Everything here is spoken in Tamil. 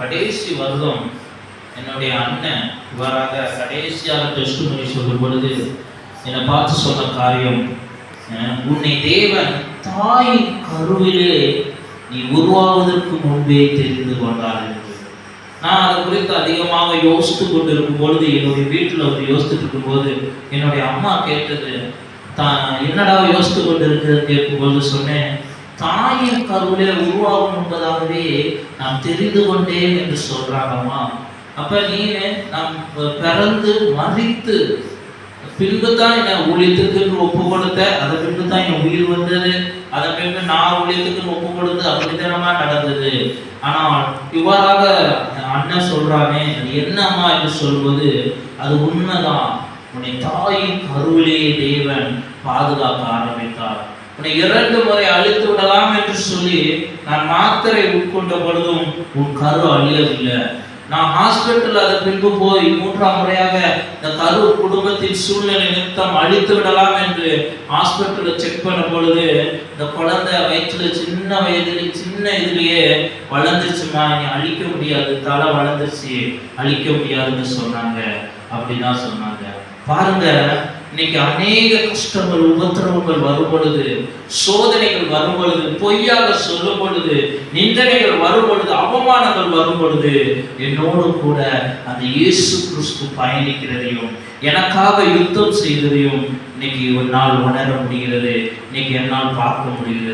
கடைசி வருடம் என்னுடைய அண்ணன் இவ்வாறாக கடைசியாக டெஸ்ட் பண்ணி சொல்லும் பொழுது என்னை பார்த்து சொன்ன காரியம் உன்னை தேவன் தாய் கருவிலே நீ உருவாவதற்கு முன்பே தெரிந்து கொண்டார் என்று. நான் அதை குறித்து அதிகமாக யோசித்து கொண்டிருக்கும் பொழுது என்னுடைய வீட்டில் வந்து யோசித்துட்டு இருக்கும்போது என்னுடைய அம்மா கேட்டது தான் என்னடா யோசித்து கொண்டு இருக்கிறது கேட்கும்போது சொன்னேன் தாயின் கருவிலே உருவாகும் என்பதாகவே நாம் தெரிந்து கொண்டேன் என்று சொல்றாங்கம்மா. அப்ப நீனு நாம் பிறந்து மறித்து பின்பு தான் என் ஊழியத்துக்குன்னு ஒப்பு கொடுத்த அதை பின்பு தான் என் உயிர் வந்தது அதை பின்பு நான் ஊழியத்துக்குன்னு ஒப்பு கொடுத்து அப்படித்தனமா நடந்தது. ஆனால் இவ்வாறாக என் அண்ணன் சொல்றானே அது என்னம்மா என்று சொல்வது அது உண்மைதான். உன்னை தாயின் கருவிலேயே தேவன் பாதுகாக்க ஆரம்பித்தார். இரண்டு முறை அழித்து விடலாம் என்று சொல்லி நான் மாத்திரை உட்கொண்ட பொழுதும் உன் கரு அழியவில்லை. நான் ஹாஸ்பிட்டல் அதை பின்பு போய் மூன்றாம் முறையாக இந்த கரு குடும்பத்தின் சூழ்நிலை நிமித்தம் அழித்து விடலாம் என்று ஹாஸ்பிட்டலில் செக் பண்ண பொழுது இந்த குழந்தை வயிற்றுல சின்ன வயதிலே சின்ன இதுலயே வளர்ந்துருச்சுமா? நீ அழிக்க முடியாது தலை வளர்ந்துருச்சு அழிக்க முடியாதுன்னு சொன்னாங்க. அப்படிதான் சொன்னாங்க. பாருங்க இன்னைக்கு அநேக கஷ்டங்கள் உபத்திரவங்கள் வரும் பொழுது சோதனைகள் வரும் பொழுது பொய்யாக சொல்லும் பொழுது நிந்தனைகள் வரும் பொழுது அவமானங்கள் வரும் பொழுது என்னோடு கூட அந்த இயேசு கிறிஸ்து பயணிக்கிறதையும் எனக்காக யுத்தம் செய்ததையும் இன்னைக்கு ஒரு நாள் உணர முடிகிறது இன்னைக்கு என்னால் பார்க்க முடிகிறது.